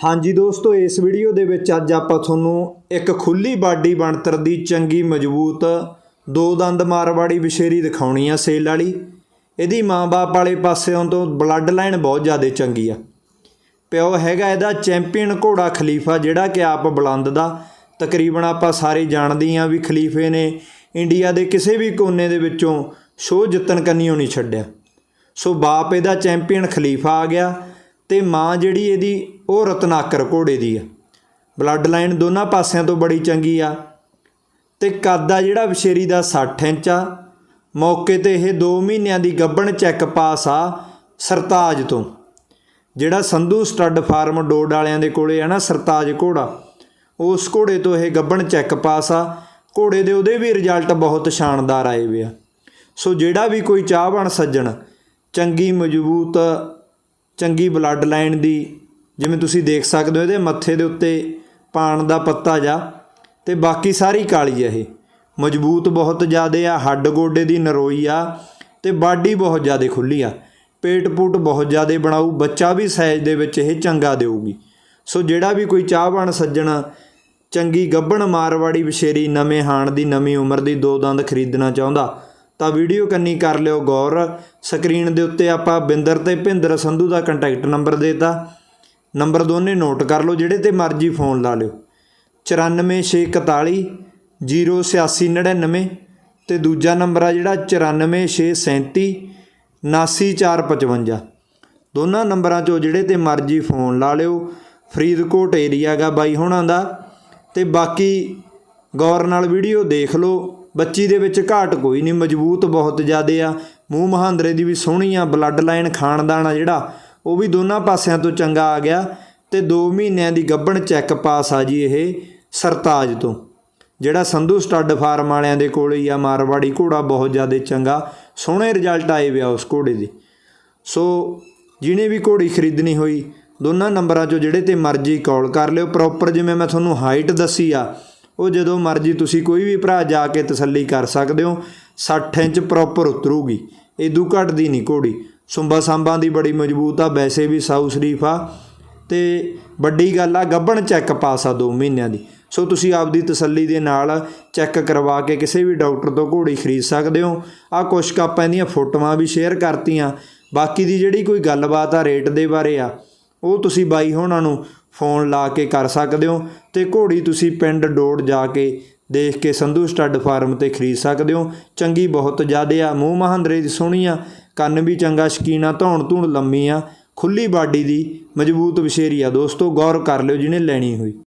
ਹਾਂਜੀ ਦੋਸਤੋ, ਇਸ ਵੀਡੀਓ ਦੇ ਵਿੱਚ ਅੱਜ ਆਪਾਂ ਤੁਹਾਨੂੰ ਇੱਕ ਖੁੱਲੀ ਬਾਡੀ ਬਣਤਰ ਦੀ ਚੰਗੀ ਮਜ਼ਬੂਤ ਦੋ ਦੰਦ ਮਾਰਵਾੜੀ ਵਿਸ਼ੇਰੀ ਦਿਖਾਉਣੀ ਆ ਸੇਲ ਵਾਲੀ। ਇਹਦੀ ਮਾਂ-ਬਾਪ ਵਾਲੇ ਪਾਸਿਓਂ ਤੋਂ ਬਲੱਡ ਲਾਈਨ ਬਹੁਤ ਜ਼ਿਆਦਾ ਚੰਗੀ ਆ। ਪਿਓ ਹੈਗਾ ਇਹਦਾ ਚੈਂਪੀਅਨ ਘੋੜਾ ਖਲੀਫਾ, ਜਿਹੜਾ ਕਿ ਆਪ ਬੁਲੰਦ ਦਾ। ਤਕਰੀਬਨ ਆਪਾਂ ਸਾਰੇ ਜਾਣਦੇ ਹਾਂ ਵੀ ਖਲੀਫੇ ਨੇ ਇੰਡੀਆ ਦੇ ਕਿਸੇ ਵੀ ਕੋਨੇ ਦੇ ਵਿੱਚੋਂ ਸ਼ੋਅ ਜਿੱਤਣ ਕੰਨੀਓ ਨਹੀਂ ਛੱਡਿਆ। ਸੋ ਬਾਪ ਇਹਦਾ ਚੈਂਪੀਅਨ ਖਲੀਫਾ ਆ ਗਿਆ ਤੇ ਮਾਂ ਜਿਹੜੀ ਇਹਦੀ ਉਹ ਰਤਨਾਕਰ ਘੋੜੇ ਦੀ ਆ। ਬਲੱਡ ਲਾਈਨ ਦੋਨਾਂ ਪਾਸਿਆਂ ਤੋਂ ਬੜੀ ਚੰਗੀ ਆ ਤੇ ਕੱਦ ਆ ਜਿਹੜਾ ਵਿਸ਼ੇਰੀ ਦਾ 60 ਇੰਚ ਆ। ਮੌਕੇ ਤੇ ਇਹ 2 ਮਹੀਨਿਆਂ ਦੀ ਗੱਬਣ ਚੈੱਕ ਪਾਸ ਆ ਸਰਤਾਜ ਤੋਂ। ਜਿਹੜਾ ਸੰਧੂ ਸਟੱਡ ਫਾਰਮ ਡੋਡ ਵਾਲਿਆਂ ਦੇ ਕੋਲੇ ਆ ਨਾ ਸਰਤਾਜ ਘੋੜਾ, ਉਸ ਘੋੜੇ ਤੋਂ ਇਹ ਗੱਬਣ ਚੈੱਕ ਪਾਸ ਆ। ਘੋੜੇ ਦੇ ਉਹਦੇ ਵੀ ਰਿਜ਼ਲਟ ਬਹੁਤ ਸ਼ਾਨਦਾਰ ਆਏ ਵੇ ਆ। ਸੋ ਜਿਹੜਾ ਵੀ ਕੋਈ ਚਾਹਵਾਨ ਸੱਜਣ, ਚੰਗੀ ਮਜ਼ਬੂਤ, ਚੰਗੀ ਬਲੱਡ ਲਾਈਨ ਦੀ ਜਿਵੇਂ ਤੁਸੀਂ ਦੇਖ ਸਕਦੇ ਹੋ ਇਹਦੇ ਮੱਥੇ ਦੇ ਉੱਤੇ ਪਾਣ ਦਾ ਪੱਤਾ ਜਾ, ਤੇ ਬਾਕੀ ਸਾਰੀ ਕਾਲੀ ਹੈ ਇਹ। ਮਜ਼ਬੂਤ ਬਹੁਤ ਜ਼ਿਆਦੇ ਆ, ਹੱਡ ਗੋਡੇ ਦੀ ਨਰੋਈ ਆ, ਤੇ ਬਾਡੀ ਬਹੁਤ ਜ਼ਿਆਦੇ ਖੁੱਲੀ ਆ। ਪੇਟ ਪੂਟ ਬਹੁਤ ਜ਼ਿਆਦੇ ਬਣਾਊ, ਬੱਚਾ ਵੀ ਸਾਈਜ਼ ਦੇ ਵਿੱਚ ਇਹ ਚੰਗਾ ਦੇਊਗੀ। ਸੋ ਜਿਹੜਾ ਵੀ ਕੋਈ ਚਾਹਵਾਨ ਸੱਜਣ ਚੰਗੀ ਗੱਭਣ ਮਾਰਵਾੜੀ ਵਿਸ਼ੇਰੀ ਨਵੇਂ ਹਾਣ ਦੀ, ਨਵੀਂ ਉਮਰ ਦੀ ਦੋ ਦੰਦ ਖਰੀਦਣਾ ਚਾਹੁੰਦਾ, ਤਾਂ ਵੀਡੀਓ ਕੰਨੀ ਕਰ ਲਿਓ ਗੌਰ। ਸਕਰੀਨ ਦੇ ਉੱਤੇ ਆਪਾਂ ਬਿੰਦਰ ਤੇ ਭਿੰਦਰ ਸੰਧੂ ਦਾ ਕੰਟੈਕਟ ਨੰਬਰ ਦੇਤਾ। ਨੰਬਰ ਦੋਨੇ ਨੋਟ ਕਰ ਲਓ, ਜਿਹੜੇ ਤੇ ਮਰਜ਼ੀ ਫੋਨ ਲਾ ਲਿਓ। 94641 08699 ਤੇ ਦੂਜਾ ਨੰਬਰ ਆ ਜਿਹੜਾ 94637 79455 ਦੋਨਾਂ ਨੰਬਰਾਂ 'ਚੋਂ ਜਿਹੜੇ ਤੇ ਮਰਜ਼ੀ ਫੋਨ ਲਾ ਲਿਓ। ਫਰੀਦਕੋਟ ਏਰੀਆ ਗਾ ਬਾਈ ਹੁਣਾਂ ਦਾ। ਤੇ ਬਾਕੀ ਗੌਰ ਨਾਲ ਵੀਡੀਓ ਦੇਖ ਲਓ। ਬੱਚੀ ਦੇ ਵਿੱਚ ਘਾਟ ਕੋਈ ਨਹੀਂ, ਮਜ਼ਬੂਤ ਬਹੁਤ ਜ਼ਿਆਦੇ ਆ। ਮੂੰਹ ਮਹਾਂਦਰੇ ਦੀ ਵੀ ਸੋਹਣੀ ਆ ਬਲੱਡ ਲਾਈਨ ਖਾਨਦਾਨ ਆ ਜਿਹੜਾ। ਉਹ ਵੀ ਦੋਨਾਂ ਪਾਸਿਆਂ ਤੋਂ ਚੰਗਾ ਆ ਗਿਆ ਤੇ 2 ਮਹੀਨਿਆਂ ਦੀ ਗੱਭਣ ਚੈੱਕ ਪਾਸ ਆ ਜੀ ਇਹ ਸਰਤਾਜ ਤੋਂ। ਜਿਹੜਾ ਸੰਧੂ ਸਟੱਡ ਫਾਰਮ ਵਾਲਿਆਂ ਦੇ ਕੋਲ ਹੀ ਆ, ਮਾਰਵਾੜੀ ਘੋੜਾ ਬਹੁਤ ਜ਼ਿਆਦਾ ਚੰਗਾ, ਸੋਹਣੇ ਰਿਜ਼ਲਟ ਆਏ ਵਿਆ ਉਸ ਘੋੜੇ ਦੇ। ਸੋ ਜਿਹਨੇ ਵੀ ਘੋੜੀ ਖਰੀਦਣੀ ਹੋਈ, ਦੋਨਾਂ ਨੰਬਰਾਂ 'ਚੋਂ ਜਿਹੜੇ ਤੇ ਮਰਜ਼ੀ ਕਾਲ ਕਰ ਲਿਓ। ਪ੍ਰੋਪਰ ਜਿਵੇਂ ਮੈਂ ਤੁਹਾਨੂੰ ਹਾਈਟ ਦੱਸੀ ਆ, ਉਹ ਜਦੋਂ ਮਰਜ਼ੀ ਤੁਸੀਂ ਕੋਈ ਵੀ ਭਰਾ ਜਾ ਕੇ ਤਸੱਲੀ ਕਰ ਸਕਦੇ ਹੋ 60 ਇੰਚ ਪ੍ਰੋਪਰ ਉਤਰੂਗੀ। ਇਦੂ ਘੱਟ ਦੀ ਨਹੀਂ ਘੋੜੀ। ਸੁੰਬਾ ਸਾਂਬਾਂ ਦੀ ਬੜੀ ਮਜ਼ਬੂਤ ਆ, ਵੈਸੇ ਵੀ ਸਾਊ ਸ਼ਰੀਫ ਆ। ਤੇ ਵੱਡੀ ਗੱਲ ਆ, ਗੱਭਣ ਚੈੱਕ ਪਾਸ ਆ 2 ਮਹੀਨਿਆਂ ਦੀ। ਸੋ ਤੁਸੀਂ ਆਪਦੀ ਤਸੱਲੀ ਦੇ ਨਾਲ ਚੈੱਕ ਕਰਵਾ ਕੇ ਕਿਸੇ ਵੀ ਡਾਕਟਰ ਤੋਂ ਘੋੜੀ ਖਰੀਦ ਸਕਦੇ ਹੋ। ਆ ਕੁਛ ਕੁ ਆਪਾਂ ਇਹਦੀਆਂ ਫੋਟੋਆਂ ਵੀ ਸ਼ੇਅਰ ਕਰਤੀਆਂ। ਬਾਕੀ ਦੀ ਜਿਹੜੀ ਕੋਈ ਗੱਲਬਾਤ ਆ ਰੇਟ ਦੇ ਬਾਰੇ ਆ, ਉਹ ਤੁਸੀਂ ਬਾਈ ਹੋਣਾ ਨੂੰ ਫੋਨ ਲਾ ਕੇ ਕਰ ਸਕਦੇ ਹੋ ਤੇ ਘੋੜੀ ਤੁਸੀਂ ਪਿੰਡ ਡੋੜ ਜਾ ਕੇ ਦੇਖ ਕੇ ਸੰਧੂ ਸਟੱਡ ਫਾਰਮ ਤੇ ਖਰੀਦ ਸਕਦੇ ਹੋ। ਚੰਗੀ ਬਹੁਤ ਜ਼ਿਆਦੇ ਆ, ਮੂੰਹ ਮਹਾਂਦਰੇ ਦੀ ਸੋਹਣੀ ਆ। ਕੰਨ ਵੀ ਚੰਗਾ, ਸ਼ਕੀਨਾ ਧੌਣ ਧੂਣ ਲੰਮੀ ਆ ਖੁੱਲੀ ਬਾਡੀ ਦੀ ਮਜ਼ਬੂਤ ਵਿਸ਼ੇਰੀ ਆ ਦੋਸਤੋ, ਗੌਰ ਕਰ ਲਿਓ ਜਿਹਨੇ ਲੈਣੀ ਹੋਈ।